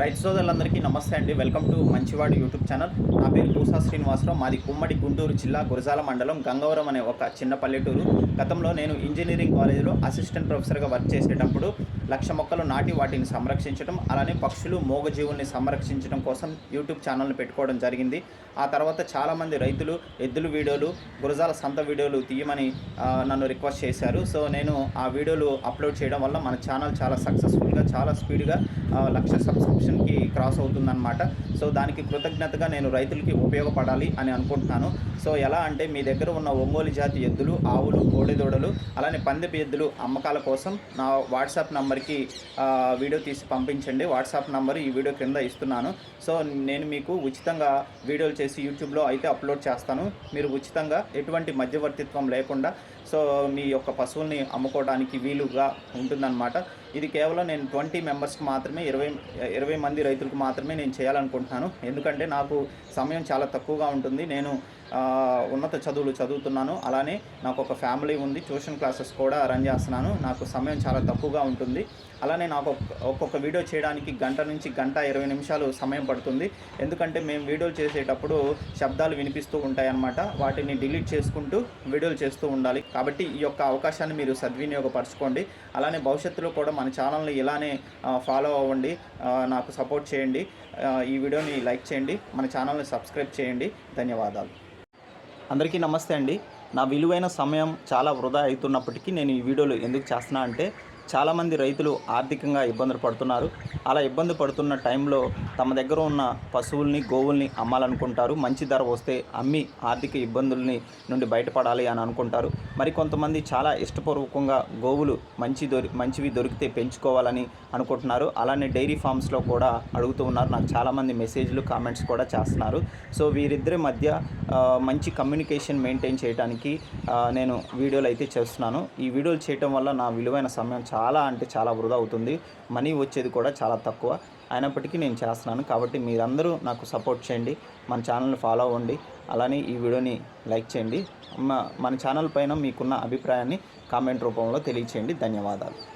రైతు సోదరులందరికీ నమస్తే అండి. Welcome to Manchivadu YouTube channel. నా పేరు పూసా శ్రీనివాసరావు. మాది కుమ్మడి గుంటూరు జిల్లా గురజాల మండలం గంగవరం అనే ఒక చిన్న పల్లెటూరు. గతంలో నేను ఇంజనీరింగ్ కాలేజీలో అసిస్టెంట్ ప్రొఫెసర్గా వర్క్ చేసేటప్పుడు లక్ష మొక్కలు నాటి వాటిని సంరక్షించడం అలానే పక్షులు మూగజీవుల్ని సంరక్షించడం కోసం యూట్యూబ్ ఛానల్ని పెట్టుకోవడం జరిగింది. ఆ తర్వాత చాలామంది రైతులు ఎద్దుల వీడియోలు గురజాల సంత వీడియోలు తీయమని నన్ను రిక్వెస్ట్ చేశారు. సో నేను ఆ వీడియోలు అప్లోడ్ చేయడం వల్ల మన ఛానల్ చాలా సక్సెస్ఫుల్గా చాలా స్పీడ్గా లక్ష సబ్స్క్రిప్షన్ సబ్స్క్రిప్షన్కి క్రాస్ అవుతుందన్నమాట. సో దానికి కృతజ్ఞతగా నేను రైతులకి ఉపయోగపడాలి అని అనుకుంటున్నాను. సో ఎలా అంటే మీ దగ్గర ఉన్న ఒంగోలు జాతి ఎద్దులు ఆవులు కోడిదూడలు అలానే పందెపు ఎద్దులు అమ్మకాల కోసం నా వాట్సాప్ నంబర్కి వీడియో తీసి పంపించండి. వాట్సాప్ నంబర్ ఈ వీడియో కింద ఇస్తున్నాను. సో నేను మీకు ఉచితంగా వీడియోలు చేసి యూట్యూబ్లో అయితే అప్లోడ్ చేస్తాను. మీరు ఉచితంగా ఎటువంటి మధ్యవర్తిత్వం లేకుండా సో మీ యొక్క పశువుల్ని అమ్ముకోవడానికి వీలుగా ఉంటుందన్నమాట. ఇది కేవలం నేను ట్వంటీ మెంబర్స్కి మాత్రమే ఇరవై ఇరవై మంది రైతులకు మాత్రమే నేను చేయాలనుకుంటున్నాను. ఎందుకంటే నాకు సమయం చాలా తక్కువగా ఉంటుంది. నేను ఉన్నత చదువులు చదువుతున్నాను. అలానే నాకు ఒక ఫ్యామిలీ ఉంది. ట్యూషన్ క్లాసెస్ కూడా రన్ చేస్తున్నాను. నాకు సమయం చాలా తక్కువగా ఉంటుంది. అలానే నాకు ఒక్కొక్క వీడియో చేయడానికి గంట నుంచి గంట ఇరవై నిమిషాలు సమయం పడుతుంది. ఎందుకంటే మేము వీడియోలు చేసేటప్పుడు శబ్దాలు వినిపిస్తూ ఉంటాయన్నమాట. వాటిని డిలీట్ చేసుకుంటూ వీడియోలు చేస్తూ ఉండాలి. కాబట్టి ఈ యొక్క అవకాశాన్ని మీరు సద్వినియోగపరచుకోండి. అలానే భవిష్యత్తులో కూడా మన ఛానల్ని ఇలానే ఫాలో అవ్వండి. నాకు నాకు సపోర్ట్ చేయండి. ఈ వీడియోని లైక్ చేయండి. మన ఛానల్ని సబ్స్క్రైబ్ చేయండి. ధన్యవాదాలు. అందరికీ నమస్తే అండి. నా విలువైన సమయం చాలా వృధా అవుతున్నప్పటికీ నేను ఈ వీడియోలు ఎందుకు చేస్తున్నా అంటే చాలామంది రైతులు ఆర్థికంగా ఇబ్బందులు పడుతున్నారు. అలా ఇబ్బంది పడుతున్న టైంలో తమ దగ్గర ఉన్న పశువుల్ని గోవుల్ని అమ్మాలనుకుంటారు. మంచి ధర వస్తే అమ్మి ఆర్థిక ఇబ్బందుల్ని నుండి బయటపడాలి అని అనుకుంటారు. మరి కొంతమంది చాలా ఇష్టపూర్వకంగా గోవులు మంచి దొరి మంచివి దొరికితే పెంచుకోవాలని అనుకుంటున్నారు. అలానే డైరీ ఫామ్స్లో కూడా అడుగుతూ ఉన్నారు. నాకు చాలామంది మెసేజ్లు కామెంట్స్ కూడా చేస్తున్నారు. సో వీరిద్దరి మధ్య మంచి కమ్యూనికేషన్ మెయింటైన్ చేయడానికి నేను వీడియోలు అయితే చేస్తున్నాను. ఈ వీడియోలు చేయటం వల్ల నా విలువైన సమయం చాలా అంటే చాలా వృధా అవుతుంది. మనీ వచ్చేది కూడా చాలా తక్కువ. అయినప్పటికీ నేను చేస్తున్నాను కాబట్టి మీరందరూ నాకు సపోర్ట్ చేయండి. మన ఛానల్ని ఫాలో అవ్వండి. అలానే ఈ వీడియోని లైక్ చేయండి. మన ఛానల్ పైన మీకున్న అభిప్రాయాన్ని కామెంట్ రూపంలో తెలియచేయండి. ధన్యవాదాలు.